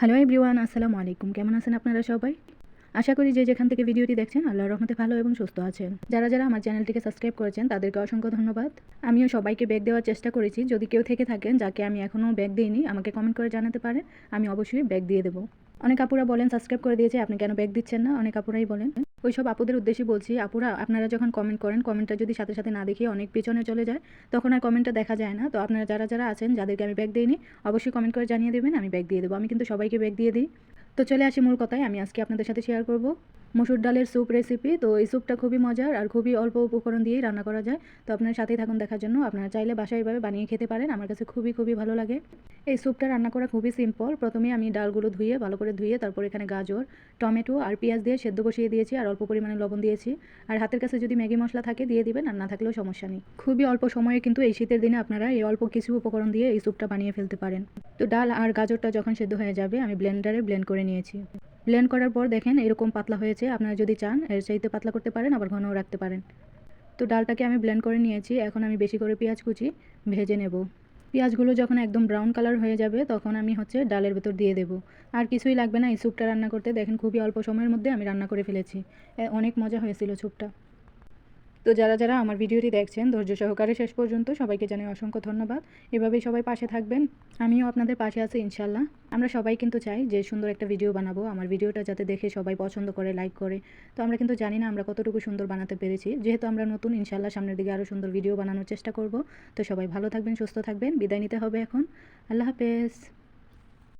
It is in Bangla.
হ্যালো এভরিওয়ান, আসসালামু আলাইকুম। কেমন আছেন আপনারা সবাই? আশা করি যে যেখান থেকে ভিডিওটি দেখছেন, আল্লাহর রহমতে ভালো এবং সুস্থ আছেন। যারা যারা আমার চ্যানেলটিকে সাবস্ক্রাইব করেছেন, তাদেরকে অসংখ্য ধন্যবাদ। আমিও সবাইকে ব্যাগ দেওয়ার চেষ্টা করেছি। যদি কেউ থেকে থাকেন, যাকে আমি এখনও ব্যাগ দিইনি, আমাকে কমেন্ট করে জানাতে পারেন। আমি অবশ্যই ব্যাগ দিয়ে দেবো। অনেক আপুরা বলেন সাবস্ক্রাইব করে দিয়েছে, আপনি কেন ব্যাগ দিচ্ছেন না? অনেক আপুরাই বলেন। ওই সব আপুদের উদ্দেশ্যে বলছি, আপুরা, আপনারা যখন কমেন্ট করেন কমেন্টটা যদি সাথে সাথে না দেখিয়ে অনেক পিছনে চলে যায়, তখন আর কমেন্টটা দেখা যায় না। তো আপনারা যারা যারা আছেন, যাদেরকে আমি ব্যাগ দিইনি, অবশ্যই কমেন্ট করে জানিয়ে দেবেন, আমি ব্যাগ দিয়ে দেবো। আমি কিন্তু সবাইকে ব্যাগ দিয়ে দিই। তো চলে আসি মূল কথায়, আমি আজকে আপনাদের সাথে শেয়ার করব। মসুর ডালের স্যুপ রেসিপি তো এই স্যুপটা খুবই মজার আর খুবই অল্প উপকরণ দিয়েই রান্না করা যায়। তো আপনার সাথেই থাকুন দেখার জন্য। আপনারা চাইলে বাসায় এভাবে বানিয়ে খেতে পারেন, আমার কাছে খুবই খুবই ভালো লাগে। এই স্যুপটা রান্না করা খুবই সিম্পল প্রথমে আমি ডালগুলো ধুয়ে, ভালো করে ধুয়ে, তারপর এখানে গাজর, টমেটো আর পেঁয়াজ দিয়ে সেদ্ধ বসিয়ে দিয়েছি আর অল্প পরিমাণে লবণ দিয়েছি। আর হাতের কাছে যদি ম্যাগি মশলা থাকে, দিয়ে দিবেন আর না থাকলেও সমস্যা নেই। খুবই অল্প সময়ে কিন্তু এই শীতের দিনে আপনারা এই অল্প কিছু উপকরণ দিয়ে এই স্যুপটা বানিয়ে ফেলতে পারেন। তো ডাল আর গাজরটা যখন সেদ্ধ হয়ে যাবে, আমি ব্লেন্ডারে ব্লেন্ড করে নিয়েছি। ব্লেন্ড করার পর দেখেন এরকম পাতলা হয়েছে, আপনারা যদি চান, এর চাইতে পাতলা করতে পারেন, আবার ঘনও রাখতে পারেন। তো ডালটাকে আমি ব্লেন্ড করে নিয়েছি, এখন আমি বেশি করে পেঁয়াজ কুচি ভেজে নেব। পেঁয়াজগুলো যখন একদম ব্রাউন কালার হয়ে যাবে, তখন আমি হচ্ছে ডালের ভেতর দিয়ে দেব। আর কিছুই লাগবে না, এই স্যুপটা রান্না করতে। দেখেন খুবই অল্প সময়ের মধ্যে আমি রান্না করে ফেলেছি। অনেক মজা হয়েছিল স্যুপটা তো যারা যারা আমার ভিডিওটি দেখছেন, ধৈর্য সহকারে শেষ পর্যন্ত সবাইকে জানাই অসংখ্য ধন্যবাদ। এভাবেই সবাই পাশে থাকবেন। আমিও আপনাদের পাশে আছি ইনশাল্লাহ আমরা সবাই কিন্তু চাই যে সুন্দর একটা ভিডিও বানাবো। আমার ভিডিওটা যাতে দেখে সবাই পছন্দ করে, লাইক করে। তো আমরা কিন্তু জানি না আমরা কতটুকু সুন্দর বানাতে পেরেছি। যেহেতু আমরা নতুন ইনশাল্লাহ সামনের দিকে আরও সুন্দর ভিডিও বানানোর চেষ্টা করব। তো সবাই ভালো থাকবেন, সুস্থ থাকবেন। বিদায় নিতে হবে এখন। আল্লাহ হাফেজ।